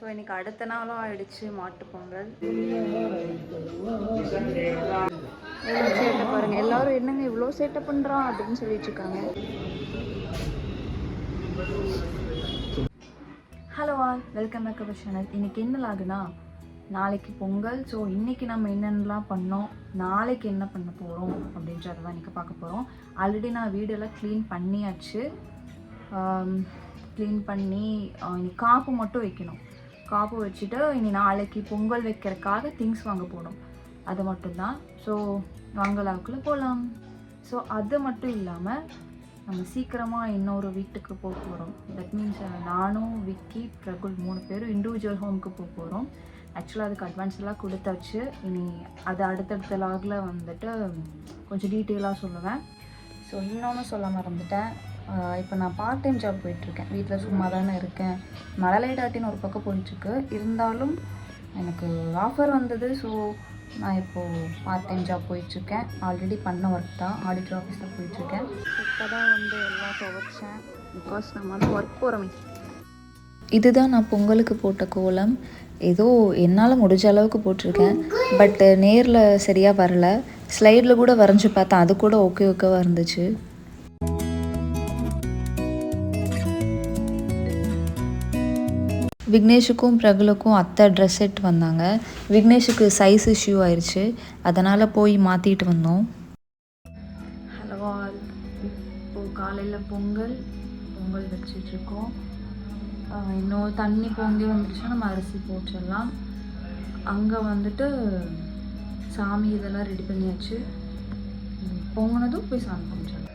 So இன்றைக்கி அடுத்த நாளும் ஆயிடுச்சு மாட்டு பொங்கல். சேட்டை பாருங்க. எல்லாரும் என்னங்க இவ்வளோ சேட்டை பண்ணுறான் அப்படின்னு சொல்லிட்டு இருக்காங்க. Hello all welcome back our channel இன்னைக்கு என்ன ஆகுனா நாளைக்கு பொங்கல். ஸோ இன்றைக்கி நம்ம என்னென்னலாம் பண்ணோம்? நாளைக்கு என்ன பண்ண போகிறோம் அப்படின்றத தான் இன்றைக்கி பார்க்க போகிறோம் ஆல்ரெடி நான் வீடெல்லாம் க்ளீன் பண்ணியாச்சு. க்ளீன் பண்ணி காப்பு மட்டும் வைக்கணும். காப்பு வச்சுட்டு இனி நாளைக்கு பொங்கல் வைக்கிறதுக்காக திங்ஸ் வாங்க போகணும். அது மட்டும்தான். ஸோ வாங்கலாவுக்குள்ளே போகலாம் ஸோ அது மட்டும் இல்லாமல் நம்ம சீக்கிரமாக இன்னொரு வீட்டுக்கு போக போகிறோம் தட் மீன்ஸ் நானும் விக்கி பிரகுல் மூணு பேரும் இண்டிவிஜுவல் ஹோம்க்கு போக போகிறோம் ஆக்சுவலாக அதுக்கு அட்வான்ஸ் எல்லாம் கொடுத்தாச்சு. இனி அது அடுத்தடுத்த லாகில் வந்துட்டு கொஞ்சம் டீட்டெயிலாக சொல்லுவேன். ஸோ இன்னொன்று சொல்ல மறந்துட்டேன். இப்போ நான் பார்ட் டைம் ஜாப் போயிட்டுருக்கேன். வீட்டில் சும்மா தானே இருக்கேன். மழலை டாட்டின்னு ஒரு பக்கம் போயிட்டுருக்கு. இருந்தாலும் எனக்கு ஆஃபர் வந்தது. ஸோ நான் இப்போது பார்ட் டைம் ஜாப் போயிட்டுருக்கேன். ஆல்ரெடி பண்ண ஒர்க் தான். ஆடிட்டர் ஆஃபீஸில் போயிட்டுருக்கேன். இப்போ தான் வந்து எல்லாம் துவைச்சேன். பிகாஸ் நம்ம வந்து ஒர்க் போகிறோமே இதுதான் நான் பொங்கலுக்கு போட்ட கோலம். ஏதோ என்னால் முடிஞ்ச அளவுக்கு போட்டிருக்கேன். பட் நேரில் சரியாக வரல. ஸ்லைடில் கூட வரைஞ்சி பார்த்தேன். அது கூட ஓகே ஓகேவாக இருந்துச்சு. விக்னேஷுக்கும் பிரகுலுக்கும் அத்தை ட்ரெஸ் செட் வந்தாங்க. விக்னேஷுக்கு சைஸ் இஷ்யூ ஆயிடுச்சு அதனால் போய் மாற்றிட்டு வந்தோம். ஹலோ ஆல் இப்போ காலையில் பொங்கல் பொங்கல் வச்சிட்ருக்கோம். இன்னும் தண்ணி பொங்கி வந்துடுச்சுன்னா நம்ம அரிசி போட்டுடலாம். அங்கே வந்துட்டு சாமி இதெல்லாம் ரெடி பண்ணியாச்சு. பொங்கினதும் போய் சாமி கும்பிச்சிடலாம்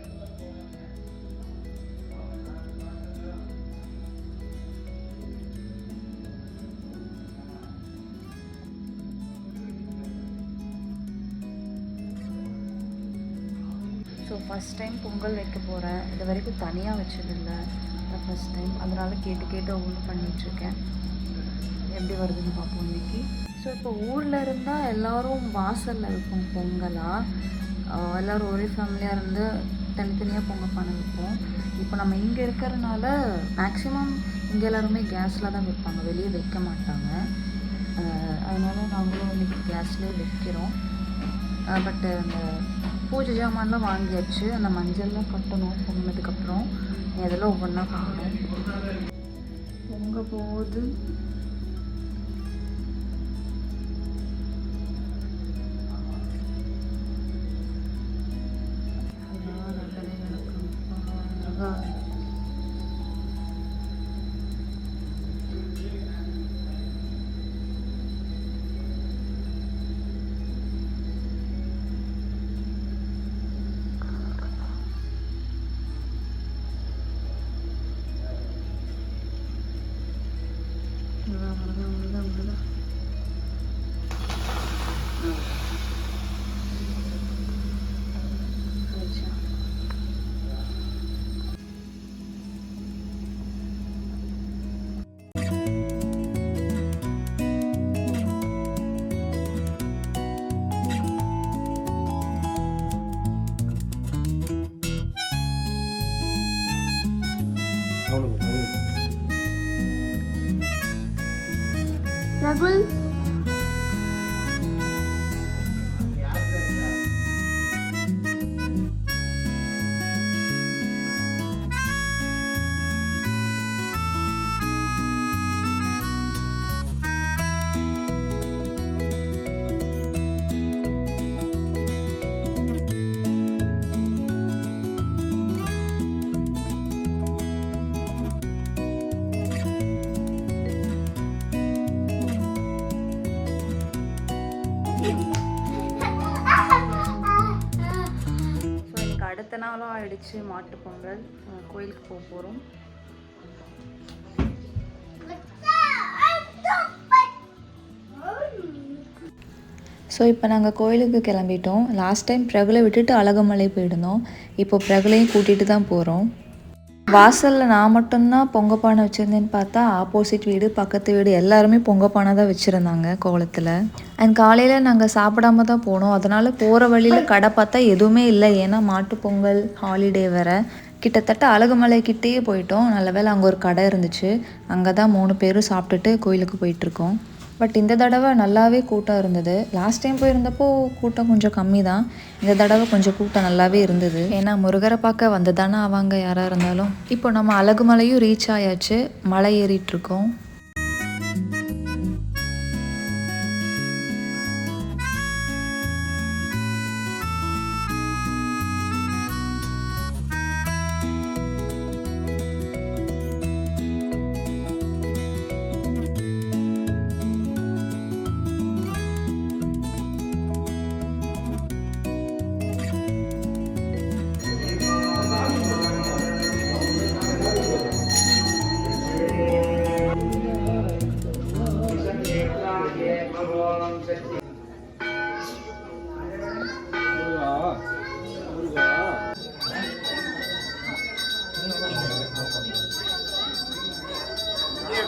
ஸோ ஃபஸ்ட் டைம் பொங்கல் வைக்க போகிறேன் இது வரைக்கும் தனியாக வச்சதில்லை. ஃபஸ்ட் டைம் அதனால் கேட்டு கேட்டு ஒவ்வொன்று பண்ணிகிட்ருக்கேன் எப்படி வருதுன்னு பார்ப்போம் இன்னைக்கு. ஸோ இப்போ ஊரில் இருந்தால் எல்லோரும் வாசலில் இருக்கும் பொங்கலாக எல்லோரும் ஒரே ஃபேமிலியாக இருந்து தனித்தனியாக பொங்கல் பண்ண வைப்போம் இப்போ நம்ம இங்கே இருக்கிறனால மேக்ஸிமம் இங்கே எல்லாருமே கேஸில் தான் வைப்பாங்க. வெளியே வைக்க மாட்டாங்க. அதனால நாங்களும் இன்றைக்கி கேஸ்லேயே வைக்கிறோம். பட்டு அந்த பூஜை ஜாமான்லாம் வாங்கியாச்சு. அந்த மஞ்சள்லாம் கட்டணும். சொன்னதுக்கப்புறம் இதெல்லாம் ஒவ்வொன்றா பார்க்கணும் பொங்க போது எல்லாம் 저는 못 먹는 여러분 ஆயிடுச்சு மாட்டு பொங்கல் கோயிலுக்கு போக போகிறோம் ஸோ இப்போ நாங்கள் கோயிலுக்கு கிளம்பிட்டோம். லாஸ்ட் டைம் பிரகுலை விட்டுட்டு அழகமலை போயிருந்தோம். இப்போ பிரகுலையும் கூட்டிகிட்டு தான் போகிறோம் வாசலில் நான் மட்டும்தான் பொங்க பானை வச்சுருந்தேன்னு பார்த்தா ஆப்போசிட் வீடு பக்கத்து வீடு எல்லாருமே பொங்க பானை தான் வச்சுருந்தாங்க கோலத்தில். அண்ட் காலையில் நாங்கள் சாப்பிடாம தான் போனோம். அதனால் போகிற வழியில் கடை பார்த்தா எதுவுமே இல்லை. ஏன்னா மாட்டு பொங்கல் ஹாலிடே வேறு. கிட்டத்தட்ட அழகுமலை கிட்டேயே போயிட்டோம். நல்ல வேளை அங்கே ஒரு கடை இருந்துச்சு. அங்கே தான் மூணு பேரும் சாப்பிட்டுட்டு கோயிலுக்கு போயிட்டுருக்கோம் பட் இந்த தடவை நல்லாவே கூட்டம் இருந்தது. லாஸ்ட் டைம் போயிருந்தப்போ கூட்டம் கொஞ்சம் கம்மி தான் இந்த தடவை கொஞ்சம் கூட்டம் நல்லாவே இருந்தது. ஏன்னா முருகரை பார்க்க வந்து தானே அவங்க யாராக இருந்தாலும். இப்போ நம்ம அழகுமலையும் ரீச் ஆயாச்சு. மலை ஏறிட்டுருக்கோம்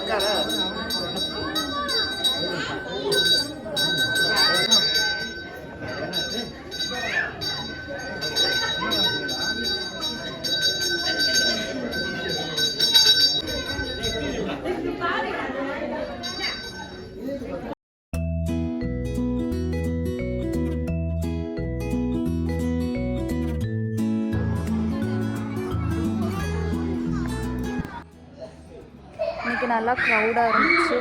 இருக்கோம் நல்லா க்ரௌடாக இருந்துச்சு.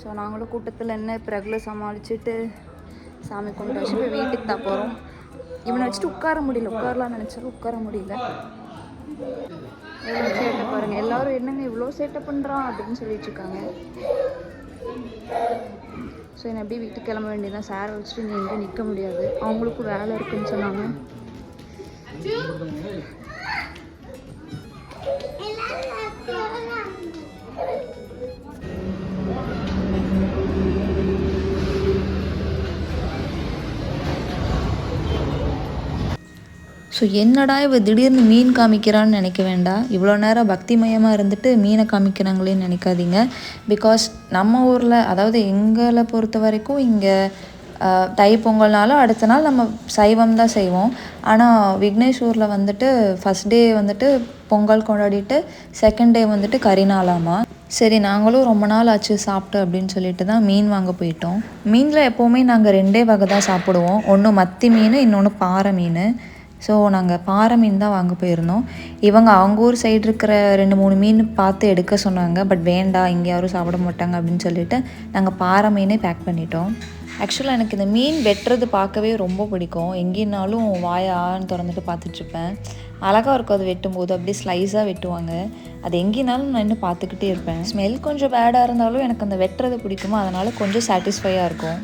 ஸோ நாங்களும் கூட்டத்தில் என்ன பிறகுல சமாளிச்சுட்டு சாமி கொண்டு வச்சு போய் வீட்டுக்கு தான் போகிறோம் இவனை வச்சுட்டு உட்கார முடியல. உட்காரலாம் நினச்சாலும் உட்கார முடியல. எவ்வளோ சேட்டை பாருங்கள் எல்லாரும் என்னங்க இவ்வளோ சேட்டை பண்ணுறான் அப்படின்னு சொல்லிட்டு இருக்காங்க. ஸோ என்னை அப்படியே வீட்டுக்கு கிளம்ப வேண்டியதான் சார் வச்சுட்டு இங்கே எங்கேயும் நிற்க முடியாது. அவங்களுக்கும் வேலை இருக்குன்னு சொன்னாங்க. ஸோ என்னடா இவ திடீர்னு மீன் காமிக்கிறான்னு நினைக்க வேண்டாம் இவ்வளோ நேரம் பக்திமயமாக இருந்துட்டு மீனை காமிக்கிறாங்களேன்னு நினைக்காதீங்க. பிகாஸ் நம்ம ஊரில் அதாவது எங்களை பொறுத்த வரைக்கும் இங்கே தை பொங்கல்னாலும் அடுத்த நாள் நம்ம சைவம் தான் செய்வோம். ஆனால் விக்னேஸ்வரில் வந்துட்டு ஃபஸ்ட் டே வந்துட்டு பொங்கல் கொண்டாடிட்டு செகண்ட் டே வந்துட்டு கரிநாளாமா சரி நாங்களும் ரொம்ப நாள் ஆச்சு சாப்பிட்டு அப்படின்னு சொல்லிட்டு தான் மீன் வாங்க போயிட்டோம். மீனில் எப்போவுமே நாங்கள் ரெண்டே வகை தான் சாப்பிடுவோம். ஒன்று மத்தி மீன் இன்னொன்று பாறை மீன். ஸோ நாங்கள் பாறை மீன் தான் வாங்க போயிருந்தோம். இவங்க அவங்க ஊர் சைடு இருக்கிற ரெண்டு மூணு மீன் பார்த்து எடுக்க சொன்னாங்க. பட் வேண்டாம் இங்கே யாரும் சாப்பிட மாட்டாங்க அப்படின்னு சொல்லிட்டு நாங்கள் பாறை மீனே பேக் பண்ணிட்டோம். ஆக்சுவலாக எனக்கு இந்த மீன் வெட்டுறது பார்க்கவே ரொம்ப பிடிக்கும். எங்கேனாலும் வாயான்னு திறந்துட்டு பார்த்துட்ருப்பேன் அழகாக இருக்கும் அது வெட்டும்போது. அப்படியே ஸ்லைஸாக வெட்டுவாங்க. அது எங்கேனாலும் நான் இன்னும் பார்த்துக்கிட்டே இருப்பேன். ஸ்மெல் கொஞ்சம் பேடாக இருந்தாலும் எனக்கு அந்த வெட்டுறது பிடிக்குமா? அதனால் கொஞ்சம் சாட்டிஸ்ஃபையாக இருக்கும்.